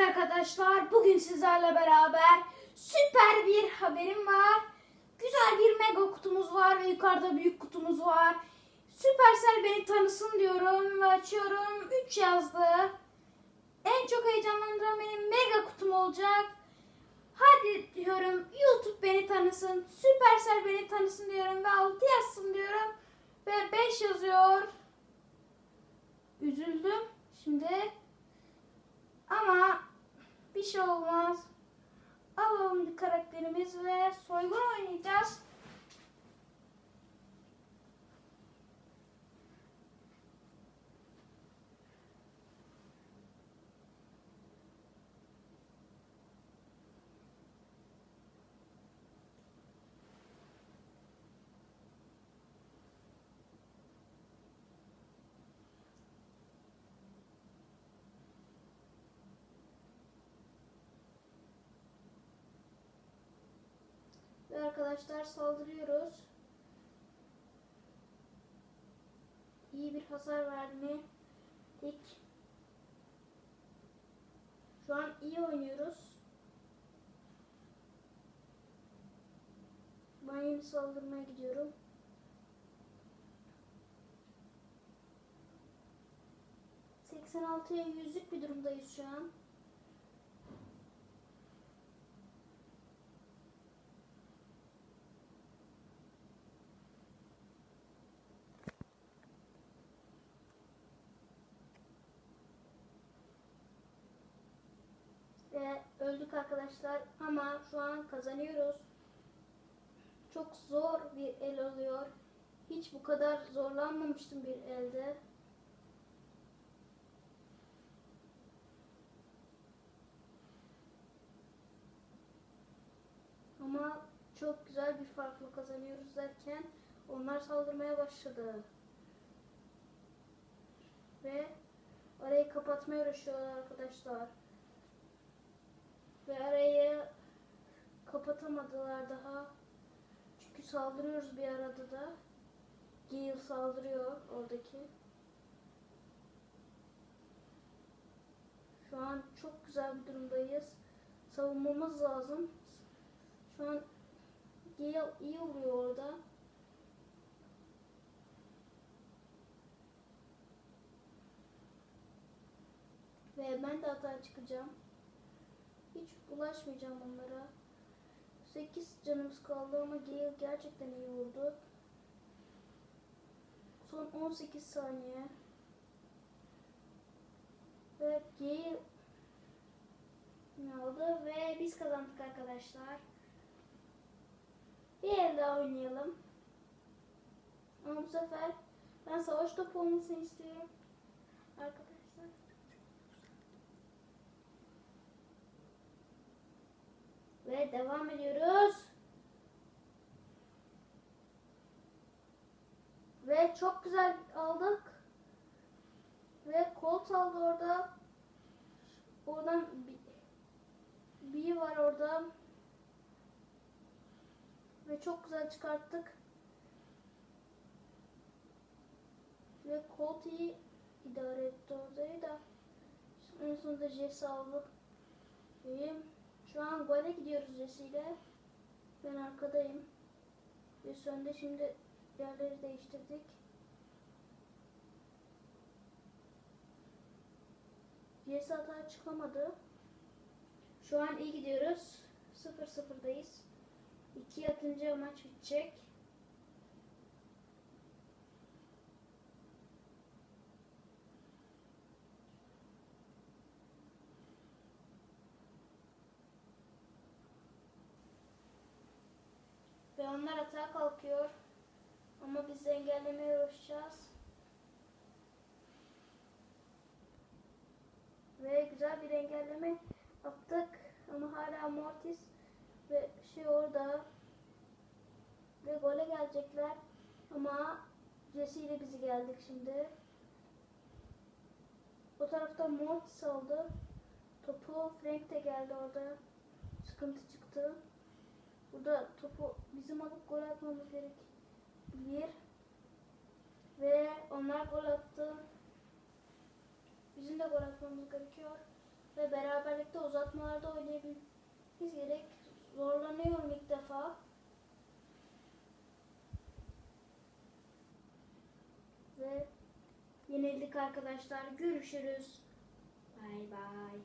arkadaşlar, bugün sizlerle beraber süper bir haberim var. Güzel bir mega kutumuz var ve yukarıda büyük kutumuz var. Supercell beni tanısın diyorum ve açıyorum. 3 yazdı. En çok heyecanlandıran benim mega kutum olacak. Hadi diyorum YouTube beni tanısın, Supercell beni tanısın diyorum ve 6 yazsın diyorum. Ve 5 yazıyor. Üzüldüm. Şimdi şey olmaz. Alalım bir karakterimiz ve soygun oynayacağız. Ve arkadaşlar saldırıyoruz. İyi bir hasar vermedik. Şu an iyi oynuyoruz. Ben yeni saldırmaya gidiyorum. Seksen altıya yüzlük bir durumdayız şu an. Öldük arkadaşlar ama şu an kazanıyoruz. Çok zor bir el oluyor. Hiç bu kadar zorlanmamıştım bir elde. Ama çok güzel bir farklı kazanıyoruz derken onlar saldırmaya başladı. Ve arayı kapatmaya uğraşıyorlar arkadaşlar. Ve arayı kapatamadılar daha. Çünkü saldırıyoruz bir arada da. Gale saldırıyor oradaki. Şu an çok güzel bir durumdayız. Savunmamız lazım. Şu an Gale iyi oluyor orada. Ve ben de hata çıkacağım. Hiç bulaşmayacağım onlara. 8 canımız kaldı ama Gale gerçekten iyi vurdu. Son 18 saniye. Ve Gale aldı ve biz kazandık arkadaşlar. Bir el daha oynayalım. Ama bu sefer ben savaş topu olmasını istiyorum. Arkadaşlar. Devam ediyoruz. Ve çok güzel aldık. Ve Colt aldı orada. Oradan bir, bir var orada. Ve çok güzel çıkarttık. Ve Colt iyi idare etti orayı da. En sonunda Jess aldı. İyiyim. Şu an gole gidiyoruz Jesse. Ben arkadayım. Ve önde şimdi yerleri değiştirdik. Jesse hata çıkamadı. Şu an iyi gidiyoruz. 0-0'dayız. 2 atınca maç bitecek. Ve onlar atağa kalkıyor. Ama biz de engellemeye uğraşacağız. Ve güzel bir engelleme yaptık. Ama hala Mortis ve şey orada. Ve gole gelecekler. Ama Jesse ile bizi geldik şimdi. O tarafta Mortis aldı. Topu Frank de geldi orada. Sıkıntı çıktı. Burada topu bizim alıp gol atmamız gerek. Ve onlar gol attı. Bizim de gol atmamız gerekiyor. Ve beraberlikte uzatmalarda oynayabilmemiz gerek. Zorlanıyorum ilk defa. Ve yenildik arkadaşlar. Görüşürüz. Bay bay.